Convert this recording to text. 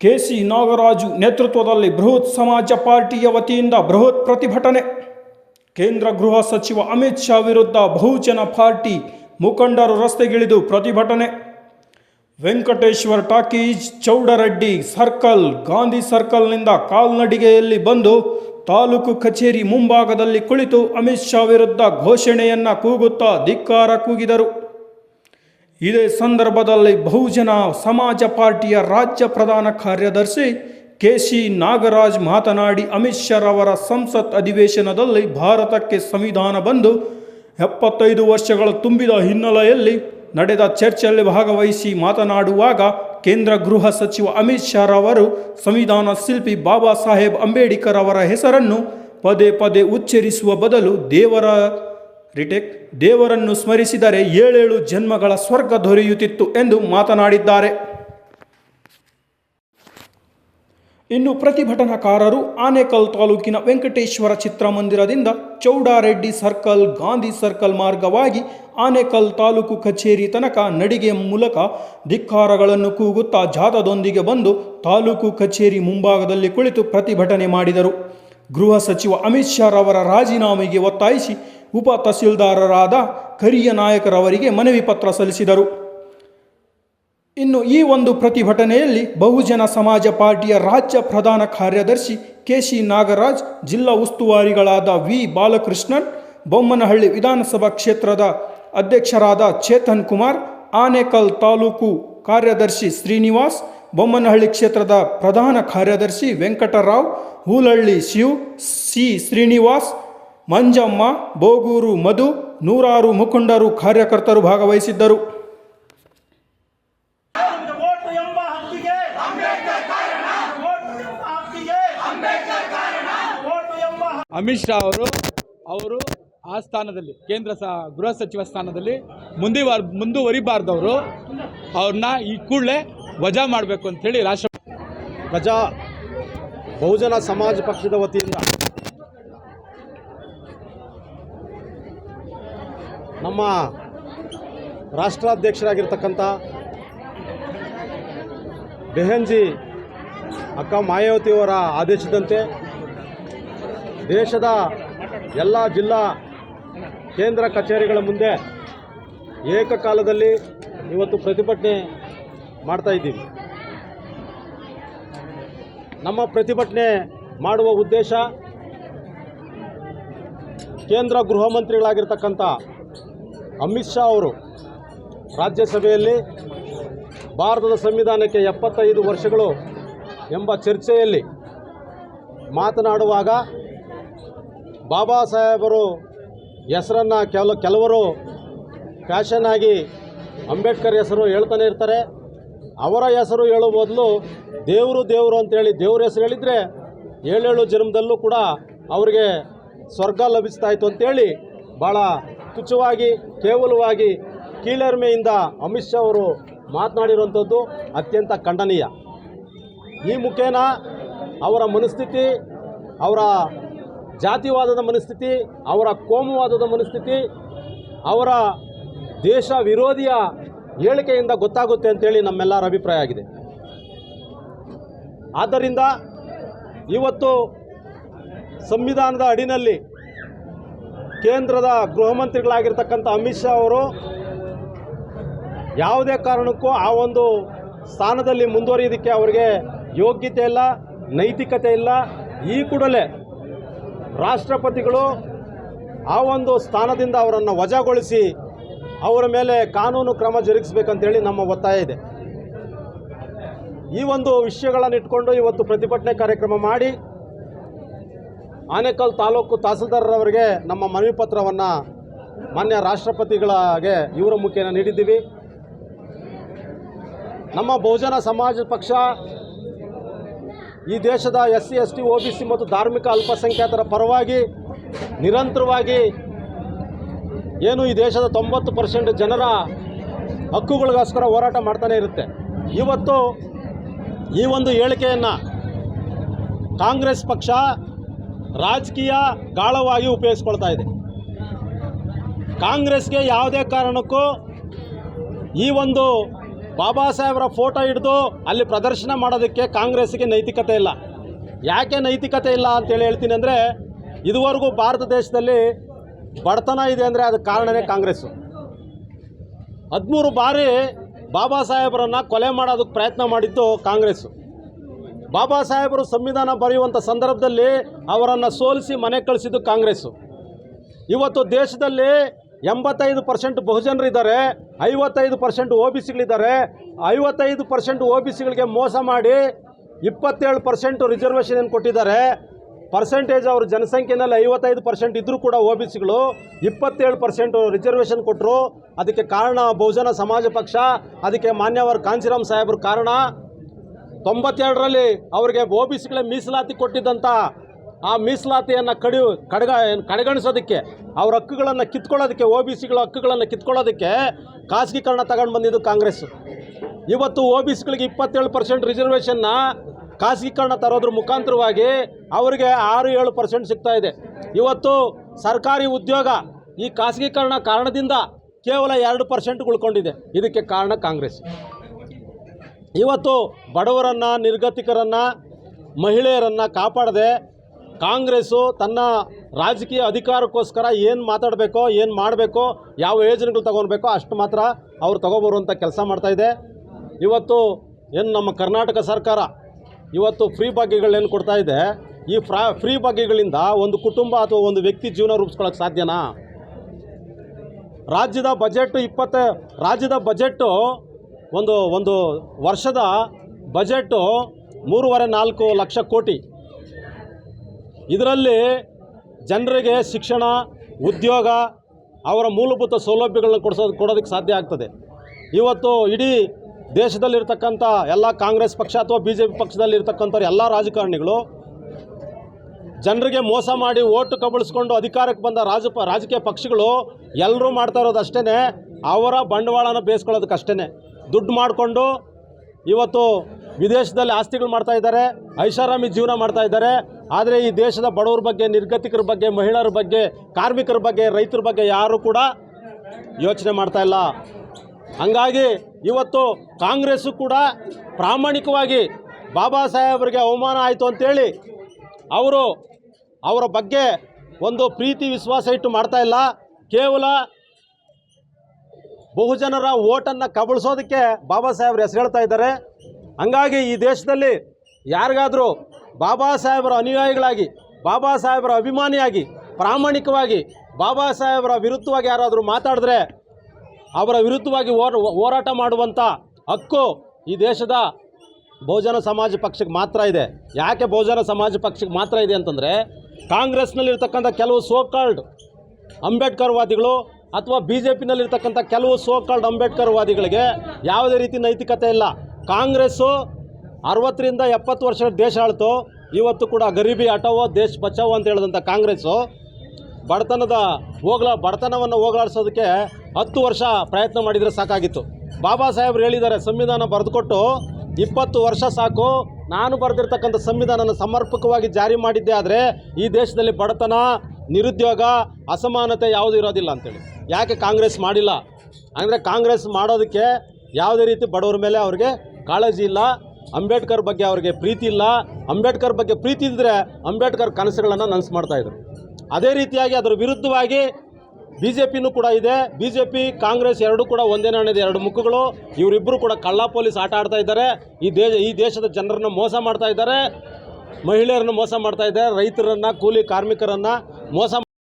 KC Nagaraju ನೇತೃತ್ವದಲ್ಲಿ ಬೃಹತ್ ಸಮಾಜ ಪಾರ್ಟಿಯ ವತಿಯಿಂದ ಬೃಹತ್ ಪ್ರತಿಭಟನೆ. ಕೇಂದ್ರ ಗೃಹ ಸಚಿವ ಅಮಿತ್ ಶಾ ವಿರುದ್ಧ ಬಹುಜನ ಪಾರ್ಟಿ ಮುಖಂಡರು ರಸ್ತೆಗಿಳಿದು ಪ್ರತಿಭಟನೆ. ವೆಂಕಟೇಶ್ವರ ಟಾಕೀಜ್ ಚೌಡರೆಡ್ಡಿ ಸರ್ಕಲ್, ಗಾಂಧಿ ಸರ್ಕಲ್ನಿಂದ ಕಾಲ್ನಡಿಗೆಯಲ್ಲಿ ಬಂದು ತಾಲೂಕು ಕಚೇರಿ ಮುಂಭಾಗದಲ್ಲಿ ಕುಳಿತು ಅಮಿತ್ ಶಾ ವಿರುದ್ಧ ಘೋಷಣೆಯನ್ನು ಕೂಗುತ್ತಾ ಧಿಕ್ಕಾರ ಕೂಗಿದರು. ಇದೇ ಸಂದರ್ಭದಲ್ಲಿ ಬಹುಜನ ಸಮಾಜ ಪಾರ್ಟಿಯ ರಾಜ್ಯ ಪ್ರಧಾನ ಕಾರ್ಯದರ್ಶಿ ಕೆ ಸಿ ನಾಗರಾಜ್ ಮಾತನಾಡಿ ಅಮಿತ್ ಶಾ ರವರ ಸಂಸತ್ ಅಧಿವೇಶನದಲ್ಲಿ ಭಾರತಕ್ಕೆ ಸಂವಿಧಾನ ಬಂದು ಎಪ್ಪತ್ತೈದು ವರ್ಷಗಳು ತುಂಬಿದ ಹಿನ್ನೆಲೆಯಲ್ಲಿ ನಡೆದ ಚರ್ಚೆಯಲ್ಲಿ ಭಾಗವಹಿಸಿ ಮಾತನಾಡುವಾಗ ಕೇಂದ್ರ ಗೃಹ ಸಚಿವ ಅಮಿತ್ ಶಾ ರವರು ಸಂವಿಧಾನ ಶಿಲ್ಪಿ ಬಾಬಾ ಸಾಹೇಬ್ ಅಂಬೇಡ್ಕರ್ ಅವರ ಹೆಸರನ್ನು ಪದೇ ಪದೇ ಉಚ್ಚರಿಸುವ ಬದಲು ದೇವರ ರಿಟೆಕ್, ದೇವರನ್ನು ಸ್ಮರಿಸಿದರೆ ಏಳೇಳು ಜನ್ಮಗಳ ಸ್ವರ್ಗ ದೊರೆಯುತ್ತಿತ್ತು ಎಂದು ಮಾತನಾಡಿದ್ದಾರೆ. ಇನ್ನು ಪ್ರತಿಭಟನಾಕಾರರು ಆನೇಕಲ್ ತಾಲೂಕಿನ ವೆಂಕಟೇಶ್ವರ ಚಿತ್ರಮಂದಿರದಿಂದ ಚೌಡಾರೆಡ್ಡಿ ಸರ್ಕಲ್, ಗಾಂಧಿ ಸರ್ಕಲ್ ಮಾರ್ಗವಾಗಿ ಆನೇಕಲ್ ತಾಲೂಕು ಕಚೇರಿ ತನಕ ನಡಿಗೆ ಮೂಲಕ ಧಿಕ್ಕಾರಗಳನ್ನು ಕೂಗುತ್ತಾ ಜಾಥಾದೊಂದಿಗೆ ಬಂದು ತಾಲೂಕು ಕಚೇರಿ ಮುಂಭಾಗದಲ್ಲಿ ಕುಳಿತು ಪ್ರತಿಭಟನೆ ಮಾಡಿದರು. ಗೃಹ ಸಚಿವ ಅಮಿತ್ ಶಾ ರವರ ರಾಜೀನಾಮೆಗೆ ಒತ್ತಾಯಿಸಿ ಉಪ ತಹಸೀಲ್ದಾರರಾದ ಕರಿಯ ನಾಯಕರವರಿಗೆ ಮನವಿ ಪತ್ರ ಸಲ್ಲಿಸಿದರು. ಇನ್ನು ಈ ಒಂದು ಪ್ರತಿಭಟನೆಯಲ್ಲಿ ಬಹುಜನ ಸಮಾಜ ಪಾರ್ಟಿಯ ರಾಜ್ಯ ಪ್ರಧಾನ ಕಾರ್ಯದರ್ಶಿ ಕೆ ಸಿ ನಾಗರಾಜ್, ಜಿಲ್ಲಾ ಉಸ್ತುವಾರಿಗಳಾದ ವಿ. ಬಾಲಕೃಷ್ಣನ್, ಬೊಮ್ಮನಹಳ್ಳಿ ವಿಧಾನಸಭಾ ಕ್ಷೇತ್ರದ ಅಧ್ಯಕ್ಷರಾದ ಚೇತನ್ ಕುಮಾರ್, ಆನೇಕಲ್ ತಾಲೂಕು ಕಾರ್ಯದರ್ಶಿ ಶ್ರೀನಿವಾಸ್, ಬೊಮ್ಮನಹಳ್ಳಿ ಕ್ಷೇತ್ರದ ಪ್ರಧಾನ ಕಾರ್ಯದರ್ಶಿ ವೆಂಕಟರಾವ್ ಹೂಲಹಳ್ಳಿ ಶಿವ್, ಸಿ. ಶ್ರೀನಿವಾಸ್ ಮಂಜಮ್ಮ ಬೋಗೂರು ಮಧು ನೂರಾರು ಮುಖಂಡರು ಕಾರ್ಯಕರ್ತರು ಭಾಗವಹಿಸಿದ್ದರು. ಅಮಿತ್ ಶಾ ಅವರು ಅವರು ಆ ಸ್ಥಾನದಲ್ಲಿ ಕೇಂದ್ರ ಸ ಗೃಹ ಸಚಿವ ಸ್ಥಾನದಲ್ಲಿ ಮುಂದಿವಾರ್ ಮುಂದುವರಿಬಾರ್ದವರು. ಅವ್ರನ್ನ ಈ ಕೂಡಲೇ ವಜಾ ಮಾಡಬೇಕು ಅಂತೇಳಿ ರಾಷ್ಟ್ರ ಪ್ರಜಾ ಬಹುಜನ ಸಮಾಜ ಪಕ್ಷದ ವತಿಯಿಂದ. ನಮ್ಮ ರಾಷ್ಟ್ರಾಧ್ಯಕ್ಷರಾಗಿರ್ತಕ್ಕಂಥ ಬೆಹನ್ಜಿ ಅಕ್ಕ ಮಾಯಾವತಿಯವರ ಆದೇಶದಂತೆ ದೇಶದ ಎಲ್ಲ ಜಿಲ್ಲಾ ಕೇಂದ್ರ ಕಚೇರಿಗಳ ಮುಂದೆ ಏಕಕಾಲದಲ್ಲಿ ಇವತ್ತು ಪ್ರತಿಭಟನೆ ಮಾಡ್ತಾ ಇದ್ದೀವಿ. ನಮ್ಮ ಪ್ರತಿಭಟನೆ ಮಾಡುವ ಉದ್ದೇಶ ಕೇಂದ್ರ ಗೃಹ ಮಂತ್ರಿಗಳಾಗಿರ್ತಕ್ಕಂಥ ಅಮಿತ್ ಶಾ ಅವರು ರಾಜ್ಯಸಭೆಯಲ್ಲಿ ಭಾರತದ ಸಂವಿಧಾನಕ್ಕೆ ಎಪ್ಪತ್ತೈದು ವರ್ಷಗಳು ಎಂಬ ಚರ್ಚೆಯಲ್ಲಿ ಮಾತನಾಡುವಾಗ ಬಾಬಾ ಸಾಹೇಬರು ಹೆಸರನ್ನು ಕೆಲ, ಕೆಲವರು ಫ್ಯಾಷನ್ ಆಗಿ ಅಂಬೇಡ್ಕರ್ ಹೆಸರು ಹೇಳ್ತಾನೆ ಇರ್ತಾರೆ. ಅವರ ಹೆಸರು ಹೇಳುವ ಬದಲು ದೇವರು ದೇವರು ಅಂತೇಳಿ ದೇವ್ರ ಹೆಸರು ಹೇಳಿದರೆ ಏಳೇಳು ಜನ್ಮದಲ್ಲೂ ಕೂಡ ಅವರಿಗೆ ಸ್ವರ್ಗ ಲಭಿಸ್ತಾ ಇತ್ತು ಅಂತೇಳಿ ಭಾಳ ತುಚ್ಛವಾಗಿ ಕೇವಲವಾಗಿ ಕೀಳರ್ಮೆಯಿಂದ ಅಮಿತ್ ಶಾ ಅವರು ಮಾತನಾಡಿರುವಂಥದ್ದು ಅತ್ಯಂತ ಖಂಡನೀಯ. ಈ ಮುಖೇನ ಅವರ ಮನಸ್ಥಿತಿ, ಅವರ ಜಾತಿವಾದದ ಮನಸ್ಥಿತಿ, ಅವರ ಕೋಮುವಾದದ ಮನಸ್ಥಿತಿ, ಅವರ ದೇಶ ವಿರೋಧಿಯ ಹೇಳಿಕೆಯಿಂದ ಗೊತ್ತಾಗುತ್ತೆ ಅಂತೇಳಿ ನಮ್ಮೆಲ್ಲರ ಅಭಿಪ್ರಾಯ ಆಗಿದೆ. ಆದ್ದರಿಂದ ಇವತ್ತು ಸಂವಿಧಾನದ ಅಡಿನಲ್ಲಿ ಕೇಂದ್ರದ ಗೃಹ ಮಂತ್ರಿಗಳಾಗಿರ್ತಕ್ಕಂಥ ಅಮಿತ್ ಶಾ ಅವರು ಯಾವುದೇ ಕಾರಣಕ್ಕೂ ಆ ಒಂದು ಸ್ಥಾನದಲ್ಲಿ ಮುಂದುವರಿಯೋದಕ್ಕೆ ಅವರಿಗೆ ಯೋಗ್ಯತೆ ಇಲ್ಲ, ನೈತಿಕತೆ ಇಲ್ಲ. ಈ ಕೂಡಲೇ ರಾಷ್ಟ್ರಪತಿಗಳು ಆ ಒಂದು ಸ್ಥಾನದಿಂದ ಅವರನ್ನು ವಜಾಗೊಳಿಸಿ ಅವರ ಮೇಲೆ ಕಾನೂನು ಕ್ರಮ ಜರುಗಿಸಬೇಕಂತೇಳಿ ನಮ್ಮ ಒತ್ತಾಯ ಇದೆ. ಈ ಒಂದು ವಿಷಯಗಳನ್ನು ಇಟ್ಕೊಂಡು ಇವತ್ತು ಪ್ರತಿಭಟನೆ ಕಾರ್ಯಕ್ರಮ ಮಾಡಿ ಆನೇಕಲ್ ತಾಲೂಕು ತಹಸೀಲ್ದಾರರವರಿಗೆ ನಮ್ಮ ಮನವಿ ಪತ್ರವನ್ನು ಮಾನ್ಯ ರಾಷ್ಟ್ರಪತಿಗಳಿಗೆ ಇವರ ಮುಖೇನ ನೀಡಿದ್ದೀವಿ. ನಮ್ಮ ಬಹುಜನ ಸಮಾಜ ಪಕ್ಷ ಈ ದೇಶದ S C S T O B C ಮತ್ತು ಧಾರ್ಮಿಕ ಅಲ್ಪಸಂಖ್ಯಾತರ ಪರವಾಗಿ ನಿರಂತರವಾಗಿ ಏನು ಈ ದೇಶದ ತೊಂಬತ್ತು ಪರ್ಸೆಂಟ್ ಜನರ ಹಕ್ಕುಗಳಿಗೋಸ್ಕರ ಹೋರಾಟ ಮಾಡ್ತಾನೆ ಇರುತ್ತೆ. ಇವತ್ತು ಈ ಒಂದು ಹೇಳಿಕೆಯನ್ನು ಕಾಂಗ್ರೆಸ್ ಪಕ್ಷ ರಾಜಕೀಯ ಗಾಳವಾಗಿ ಉಪಯೋಗಿಸ್ಕೊಳ್ತಾ ಇದೆ. ಕಾಂಗ್ರೆಸ್ಗೆ ಯಾವುದೇ ಕಾರಣಕ್ಕೂ ಈ ಒಂದು ಬಾಬಾ ಸಾಹೇಬರ ಫೋಟೋ ಹಿಡಿದು ಅಲ್ಲಿ ಪ್ರದರ್ಶನ ಮಾಡೋದಕ್ಕೆ ಕಾಂಗ್ರೆಸ್ಗೆ ನೈತಿಕತೆ ಇಲ್ಲ. ಯಾಕೆ ನೈತಿಕತೆ ಇಲ್ಲ ಅಂತೇಳಿ ಹೇಳ್ತೀನಿ ಅಂದರೆ, ಇದುವರೆಗೂ ಭಾರತ ದೇಶದಲ್ಲಿ ಬಡತನ ಇದೆ ಅಂದರೆ ಅದಕ್ಕೆ ಕಾರಣವೇ ಕಾಂಗ್ರೆಸ್ಸು ಹದಿಮೂರು ಬಾರಿ ಬಾಬಾ ಸಾಹೇಬರನ್ನು ಕೊಲೆ ಮಾಡೋದಕ್ಕೆ ಪ್ರಯತ್ನ ಮಾಡಿದ್ದು ಕಾಂಗ್ರೆಸ್ಸು ಬಾಬಾ ಸಾಹೇಬರು ಸಂವಿಧಾನ ಬರೆಯುವಂಥ ಸಂದರ್ಭದಲ್ಲಿ ಅವರನ್ನು ಸೋಲಿಸಿ ಮನೆ ಕಳಿಸಿದ್ದು ಕಾಂಗ್ರೆಸ್ಸು ಇವತ್ತು ದೇಶದಲ್ಲಿ ಎಂಬತ್ತೈದು ಪರ್ಸೆಂಟ್ ಬಹುಜನರಿದ್ದಾರೆ, ಐವತ್ತೈದು ಪರ್ಸೆಂಟ್ ಒ ಬಿ ಸಿಗಳಿದ್ದಾರೆ, ಐವತ್ತೈದು ಪರ್ಸೆಂಟ್ ಒ ಬಿ ಸಿಗಳಿಗೆ ಮೋಸ ಮಾಡಿ ಇಪ್ಪತ್ತೇಳು ಪರ್ಸೆಂಟ್ ರಿಸರ್ವೇಷನ್ ಏನು ಕೊಟ್ಟಿದ್ದಾರೆ, ಪರ್ಸೆಂಟೇಜ್ ಅವ್ರ ಜನಸಂಖ್ಯೆನಲ್ಲಿ ಐವತ್ತೈದು ಪರ್ಸೆಂಟ್ ಇದ್ದರೂ ಕೂಡ ಒ ಬಿ ಸಿಗಳು ಇಪ್ಪತ್ತೇಳು ಪರ್ಸೆಂಟ್ ರಿಸರ್ವೇಷನ್ ಕೊಟ್ಟರು ಅದಕ್ಕೆ ಕಾರಣ ಬಹುಜನ ಸಮಾಜ ಪಕ್ಷ, ಅದಕ್ಕೆ ಮಾನ್ಯವರು ಕಾಂಚಿರಾಮ್ ಸಾಹೇಬರು ಕಾರಣ ತೊಂಬತ್ತೆರಡರಲ್ಲಿ ಅವರಿಗೆ ಒ ಬಿ ಸಿಗಳೇ ಮೀಸಲಾತಿ ಕೊಟ್ಟಿದ್ದಂಥ ಆ ಮೀಸಲಾತಿಯನ್ನು ಕಡಿ ಕಡೆಗ ಕಡೆಗಣಿಸೋದಕ್ಕೆ, ಅವ್ರ ಹಕ್ಕುಗಳನ್ನು ಕಿತ್ಕೊಳ್ಳೋದಕ್ಕೆ ಒ ಬಿ ಸಿಗಳ ಹಕ್ಕುಗಳನ್ನು ಕಿತ್ಕೊಳ್ಳೋದಕ್ಕೆ ಖಾಸಗೀಕರಣ ತಗೊಂಡು ಬಂದಿದ್ದು ಕಾಂಗ್ರೆಸ್. ಇವತ್ತು ಒ ಬಿ ಸಿಗಳಿಗೆ ಇಪ್ಪತ್ತೇಳು ಪರ್ಸೆಂಟ್ ರಿಸರ್ವೇಷನ್ನ ಖಾಸಗೀಕರಣ ತರೋದ್ರ ಮುಖಾಂತರವಾಗಿ ಅವರಿಗೆ ಆರು ಏಳು ಪರ್ಸೆಂಟ್ ಸಿಗ್ತಾ ಇದೆ. ಇವತ್ತು ಸರ್ಕಾರಿ ಉದ್ಯೋಗ ಈ ಖಾಸಗೀಕರಣ ಕಾರಣದಿಂದ ಕೇವಲ ಎರಡು ಪರ್ಸೆಂಟ್ ಉಳ್ಕೊಂಡಿದೆ ಇದಕ್ಕೆ ಕಾರಣ ಕಾಂಗ್ರೆಸ್. ಇವತ್ತು ಬಡವರನ್ನು, ನಿರ್ಗತಿಕರನ್ನು, ಮಹಿಳೆಯರನ್ನು ಕಾಪಾಡದೆ ಕಾಂಗ್ರೆಸ್ಸು ತನ್ನ ರಾಜಕೀಯ ಅಧಿಕಾರಕ್ಕೋಸ್ಕರ ಏನು ಮಾತಾಡಬೇಕೋ, ಏನು ಮಾಡಬೇಕೋ, ಯಾವ ಯೋಜನೆಗಳು ತಗೊಳ್ಬೇಕೋ ಅಷ್ಟು ಮಾತ್ರ ಅವ್ರು ತಗೊಬರುವಂಥ ಕೆಲಸ ಮಾಡ್ತಾಯಿದೆ ಇವತ್ತು ಏನು ನಮ್ಮ ಕರ್ನಾಟಕ ಸರ್ಕಾರ ಇವತ್ತು ಫ್ರೀ ಭಾಗ್ಯಗಳೇನು ಕೊಡ್ತಾ ಇದೆ? ಈ ಫ್ರಾ, ಫ್ರೀ ಭಾಗ್ಯಗಳಿಂದ ಒಂದು ಕುಟುಂಬ ಅಥವಾ ಒಂದು ವ್ಯಕ್ತಿ ಜೀವನ ರೂಪಿಸ್ಕೊಳ್ಳೋಕೆ ಸಾಧ್ಯನಾ? ರಾಜ್ಯದ ಬಜೆಟ್ ಇಪ್ಪತ್ತ, ರಾಜ್ಯದ ಬಜೆಟ್ಟು ಒಂದು ಒಂದು ವರ್ಷದ ಬಜೆಟ್ಟು ಮೂರುವರೆ ನಾಲ್ಕು ಲಕ್ಷ ಕೋಟಿ. ಇದರಲ್ಲಿ ಜನರಿಗೆ ಶಿಕ್ಷಣ, ಉದ್ಯೋಗ, ಅವರ ಮೂಲಭೂತ ಸೌಲಭ್ಯಗಳನ್ನ ಕೊಡಿಸೋದು, ಕೊಡೋದಕ್ಕೆ ಸಾಧ್ಯ ಆಗ್ತದೆ. ಇವತ್ತು ಇಡೀ ದೇಶದಲ್ಲಿರ್ತಕ್ಕಂಥ ಎಲ್ಲ ಕಾಂಗ್ರೆಸ್ ಪಕ್ಷ ಅಥವಾ ಬಿ ಜೆ ಪಿ ಪಕ್ಷದಲ್ಲಿರ್ತಕ್ಕಂಥವ್ರು ಎಲ್ಲ ರಾಜಕಾರಣಿಗಳು ಜನರಿಗೆ ಮೋಸ ಮಾಡಿ ಓಟು ಕಬಳಿಸ್ಕೊಂಡು ಅಧಿಕಾರಕ್ಕೆ ಬಂದ ರಾಜ, ರಾಜಕೀಯ ಪಕ್ಷಗಳು ಎಲ್ಲರೂ ಮಾಡ್ತಾ ಇರೋದು ಅಷ್ಟೇ ಅವರ ಬಂಡವಾಳನ ಬೇಯಿಸ್ಕೊಳ್ಳೋದಕ್ಕೆ ಅಷ್ಟೇ ದುಡ್ಡು ಮಾಡಿಕೊಂಡು ಇವತ್ತು ವಿದೇಶದಲ್ಲಿ ಆಸ್ತಿಗಳು ಮಾಡ್ತಾ ಇದ್ದಾರೆ, ಐಷಾರಾಮಿ ಜೀವನ ಮಾಡ್ತಾ ಇದ್ದಾರೆ. ಆದರೆ ಈ ದೇಶದ ಬಡವರ ಬಗ್ಗೆ, ನಿರ್ಗತಿಕರ ಬಗ್ಗೆ, ಮಹಿಳೆಯರ ಬಗ್ಗೆ, ಕಾರ್ಮಿಕರ ಬಗ್ಗೆ, ರೈತರ ಬಗ್ಗೆ ಯಾರೂ ಕೂಡ ಯೋಚನೆ ಮಾಡ್ತಾ ಇಲ್ಲ. ಹಂಗಾಗಿ ಇವತ್ತು ಕಾಂಗ್ರೆಸ್ಸು ಕೂಡ ಪ್ರಾಮಾಣಿಕವಾಗಿ ಬಾಬಾ ಸಾಹೇಬರಿಗೆ ಅವಮಾನ ಆಯಿತು ಅಂತೇಳಿ ಅವರು ಅವರ ಬಗ್ಗೆ ಒಂದು ಪ್ರೀತಿ, ವಿಶ್ವಾಸ ಇಟ್ಟು ಮಾಡ್ತಾ ಇಲ್ಲ. ಕೇವಲ ಬಹುಜನರ ಓಟನ್ನು ಕಬಳಿಸೋದಕ್ಕೆ ಬಾಬಾ ಸಾಹೇಬ್ರು ಹೆಸರು ಹೇಳ್ತಾ ಇದ್ದಾರೆ. ಹಂಗಾಗಿ ಈ ದೇಶದಲ್ಲಿ ಯಾರಿಗಾದರೂ ಬಾಬಾ ಸಾಹೇಬರ ಅನುಯಾಯಿಗಳಾಗಿ, ಬಾಬಾ ಸಾಹೇಬರ ಅಭಿಮಾನಿಯಾಗಿ, ಪ್ರಾಮಾಣಿಕವಾಗಿ, ಬಾಬಾ ಸಾಹೇಬರ ವಿರುದ್ಧವಾಗಿ ಯಾರಾದರೂ ಮಾತಾಡಿದ್ರೆ ಅವರ ವಿರುದ್ಧವಾಗಿ ಹೋರ, ಹೋರಾಟ ಮಾಡುವಂಥ ಹಕ್ಕು ಈ ದೇಶದ ಬಹುಜನ ಸಮಾಜ ಪಕ್ಷಕ್ಕೆ ಮಾತ್ರ ಇದೆ. ಯಾಕೆ ಬಹುಜನ ಸಮಾಜ ಪಕ್ಷಕ್ಕೆ ಮಾತ್ರ ಇದೆ ಅಂತಂದರೆ ಕಾಂಗ್ರೆಸ್ನಲ್ಲಿರ್ತಕ್ಕಂಥ ಕೆಲವು ಸೋಕಾಲ್ಡ್ ಅಂಬೇಡ್ಕರ್ ವಾದಿಗಳು ಅಥವಾ ಬಿ ಜೆ ಪಿನಲ್ಲಿರ್ತಕ್ಕಂಥ ಕೆಲವು ಸೋಕಾಲ್ಡ್ ಅಂಬೇಡ್ಕರ್ ವಾದಿಗಳಿಗೆ ಯಾವುದೇ ರೀತಿ ನೈತಿಕತೆ ಇಲ್ಲ. ಕಾಂಗ್ರೆಸ್ಸು ಅರವತ್ತರಿಂದ ಎಪ್ಪತ್ತು ವರ್ಷ ದೇಶ ಆಳ್ತು, ಇವತ್ತು ಕೂಡ ಗರೀಬಿ ಆಟವೋ ದೇಶ ಬಚಾವೋ ಅಂತ ಹೇಳಿದಂಥ ಕಾಂಗ್ರೆಸ್ಸು ಬಡತನದ ಹೋಗ್ಲಾ, ಬಡತನವನ್ನು ಹೋಗಲಾಡಿಸೋದಕ್ಕೆ ಹತ್ತು ವರ್ಷ ಪ್ರಯತ್ನ ಮಾಡಿದರೆ ಸಾಕಾಗಿತ್ತು. ಬಾಬಾ ಸಾಹೇಬ್ರು ಹೇಳಿದ್ದಾರೆ, ಸಂವಿಧಾನ ಬರೆದುಕೊಟ್ಟು ಇಪ್ಪತ್ತು ವರ್ಷ ಸಾಕು. ನಾನು ಬರೆದಿರ್ತಕ್ಕಂಥ ಸಂವಿಧಾನನ ಸಮರ್ಪಕವಾಗಿ ಜಾರಿ ಮಾಡಿದ್ದೆ ಆದರೆ ಈ ದೇಶದಲ್ಲಿ ಬಡತನ, ನಿರುದ್ಯೋಗ, ಅಸಮಾನತೆ ಯಾವುದೂ ಇರೋದಿಲ್ಲ ಅಂತೇಳಿ. ಯಾಕೆ ಕಾಂಗ್ರೆಸ್ ಮಾಡಿಲ್ಲ? ಅಂದರೆ ಕಾಂಗ್ರೆಸ್ ಮಾಡೋದಕ್ಕೆ ಯಾವುದೇ ರೀತಿ ಬಡವರ ಮೇಲೆ ಅವ್ರಿಗೆ ಕಾಳಜಿ ಇಲ್ಲ, ಅಂಬೇಡ್ಕರ್ ಬಗ್ಗೆ ಅವ್ರಿಗೆ ಪ್ರೀತಿ ಇಲ್ಲ. ಅಂಬೇಡ್ಕರ್ ಬಗ್ಗೆ ಪ್ರೀತಿ ಇದ್ದರೆ ಅಂಬೇಡ್ಕರ್ ಕನಸುಗಳನ್ನು ನನಸು ಮಾಡ್ತಾಯಿದ್ರು ಅದೇ ರೀತಿಯಾಗಿ ಅದರ ವಿರುದ್ಧವಾಗಿ ಬಿ ಜೆ ಪಿನೂ ಕೂಡ ಇದೆ. ಬಿ ಜೆ ಪಿ ಕಾಂಗ್ರೆಸ್ ಎರಡೂ ಕೂಡ ಒಂದೇ ನಾಣ್ಯದ ಎರಡು ಮುಖಗಳು. ಇವರಿಬ್ಬರು ಕೂಡ ಕಳ್ಳ ಪೊಲೀಸ್ ಆಟ ಆಡ್ತಾ ಇದ್ದಾರೆ. ಈ ದೇಶ, ಈ ದೇಶದ ಜನರನ್ನು ಮೋಸ ಮಾಡ್ತಾ ಇದ್ದಾರೆ. ಮಹಿಳೆಯರನ್ನು ಮೋಸ ಮಾಡ್ತಾ ಇದ್ದಾರೆ. ರೈತರನ್ನು, ಕೂಲಿ ಕಾರ್ಮಿಕರನ್ನು ಮೋಸ